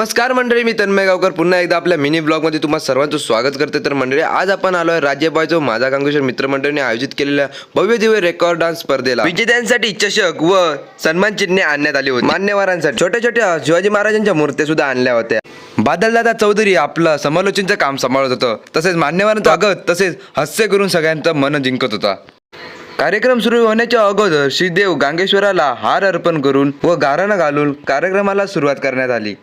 नमस्कार मंडळी मी तन्मय गावकर. पुन्हा एकदा आपल्या मिनी ब्लॉगमध्ये तुम्हाला सर्वांचं स्वागत करते. तर मंडळी आज आपण आलोय राज्यबाईचो माझा कांगेश्वर मित्रमंडळीने आयोजित केलेल्या भव्य दिव्य रेकॉर्ड डान्स स्पर्धेला. विजेत्यांसाठी चषक व सन्मान चिन्हे आणण्यात आली होती. मान्यवरांसाठी. छोट्या छोट्या शिवाजी महाराजांच्या मूर्त्या सुद्धा आणल्या होत्या. बादलदादा चौधरी आपलं समालोचनचं काम सांभाळत होतं. तसेच मान्यवरांचं स्वागत तसेच हास्य करून सगळ्यांचं मन जिंकत होता. कार्यक्रम सुरू होण्याच्या अगोदर श्रीदेव गांगेश्वराला हार अर्पण करून व गाराणं घालून कार्यक्रमाला सुरुवात करण्यात आली.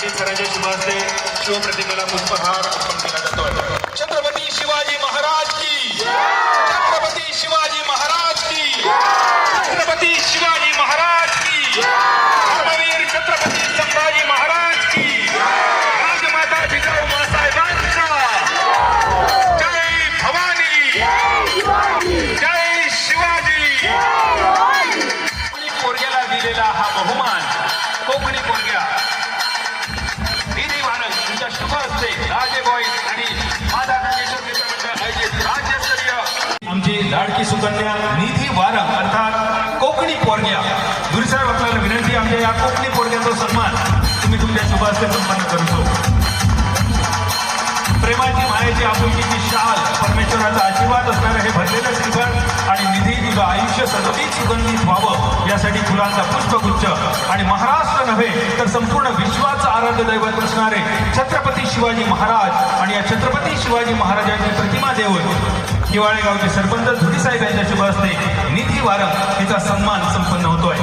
पाटील सरांच्या शुभ हस्ते शिवप्रतिमेला पुष्पहार अर्पण केला जातोय छत्रपती शिवाजी महाराज की छत्रपती शिवाजी महाराज की छत्रपती शिवाजी महाराज की धर्मवीर छत्रपती संभाजी महाराज की राजमाता जिजाऊ मासाहेबांचा जय! भवानी! जय शिवाजी! कोकणी पोरग्याला दिलेला हा बहुमान. लाडकी सुकन्या निधी वारम अर्थात कोकणी पोरग्या. दुरसाहेब आपल्याला विनंती आमच्या या कोकणी पोरग्याचा सन्मान तुम्ही तुमच्या शुभास्ते सन्मान संपन्न करतो प्रेमाची मायेची आपुलकीची शाल परमेश्वराचा आशीर्वाद असणारं हे भरलेलं श्रीफळ आणि निधी तुझं आयुष्य सदतीत सुगंधित व्हावं यासाठी फुलांचा पुष्पगुच्छ आणि महाराष्ट्र नव्हे तर संपूर्ण विश्वाचं आराध्य दैवत असणारे छत्रपती शिवाजी महाराज आणि या छत्रपती शिवाजी महाराजांची प्रतिमा देऊन हिवाळे गावचे सरपंच धुडीसाहेब यांच्या शुभ हस्ते निधी वारक हिचा सन्मान संपन्न होतोय.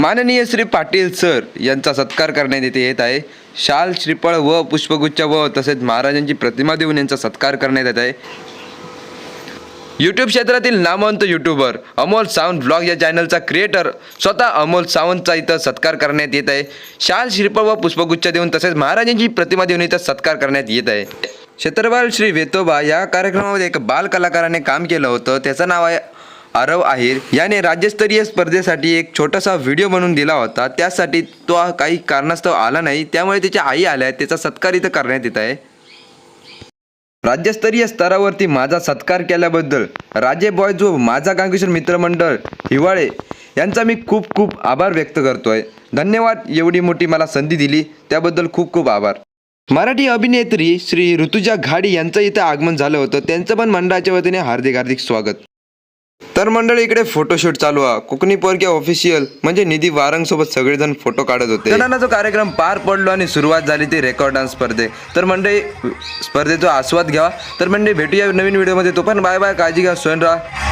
माननीय श्री पाटील सर यांचा सत्कार करण्यात येथे येत आहे. शाल श्रीफळ व पुष्पगुच्छ व तसेच महाराजांची प्रतिमा देऊन यांचा सत्कार करण्यात येत आहे. यूट्यूब क्षेत्रातील नामवंत यूट्यूबर अमोल सावंत ब्लॉग या चॅनलचा क्रिएटर स्वतः अमोल सावंतचा इथं सत्कार करण्यात येत आहे. शाल श्रीफळ व पुष्पगुच्छ देऊन तसेच महाराजांची प्रतिमा देऊन इथं सत्कार करण्यात येत आहे. क्षेत्रपाल श्री वेतोबा या कार्यक्रमामध्ये एक बाल कलाकाराने काम केलं होतं. त्याचं नाव आहे आरव आहिर याने राज्यस्तरीय स्पर्धेसाठी एक छोटासा व्हिडिओ बनवून दिला होता. त्यासाठी तो काही कारणास्तव आला नाही. त्यामुळे त्याच्या आई आल्या आहेत. त्याचा सत्कार इथं करण्यात येत आहे. राज्यस्तरीय स्तरावरती माझा सत्कार केल्याबद्दल राजे बॉयज व माझा गांगेश्वर मित्रमंडळ हिवाळे यांचा मी खूप खूप आभार व्यक्त करतो आहे धन्यवाद. एवढी मोठी मला संधी दिली. त्याबद्दल खूप खूप आभार. मराठी अभिनेत्री श्री ऋतुजा घाडी यांचं इथं आगमन झालं होतं. त्यांचं पण मंडळाच्या वतीने हार्दिक हार्दिक स्वागत. तर मंडळी इकडे फोटोशूट चालू आहे कोकणी पोरक्या ऑफिशियल म्हणजे निधी वारंग सोबत सगळेजण फोटो काढत होते. त्यांना जो कार्यक्रम पार पडलो आणि सुरुवात झाली ती रेकॉर्ड डान्स स्पर्धे. तर मंडळी स्पर्धेचा आस्वाद घ्या तर मंडळी भेटूया नवीन व्हिडिओमध्ये तो पण बाय बाय काळजी घ्या स्वयं राहा.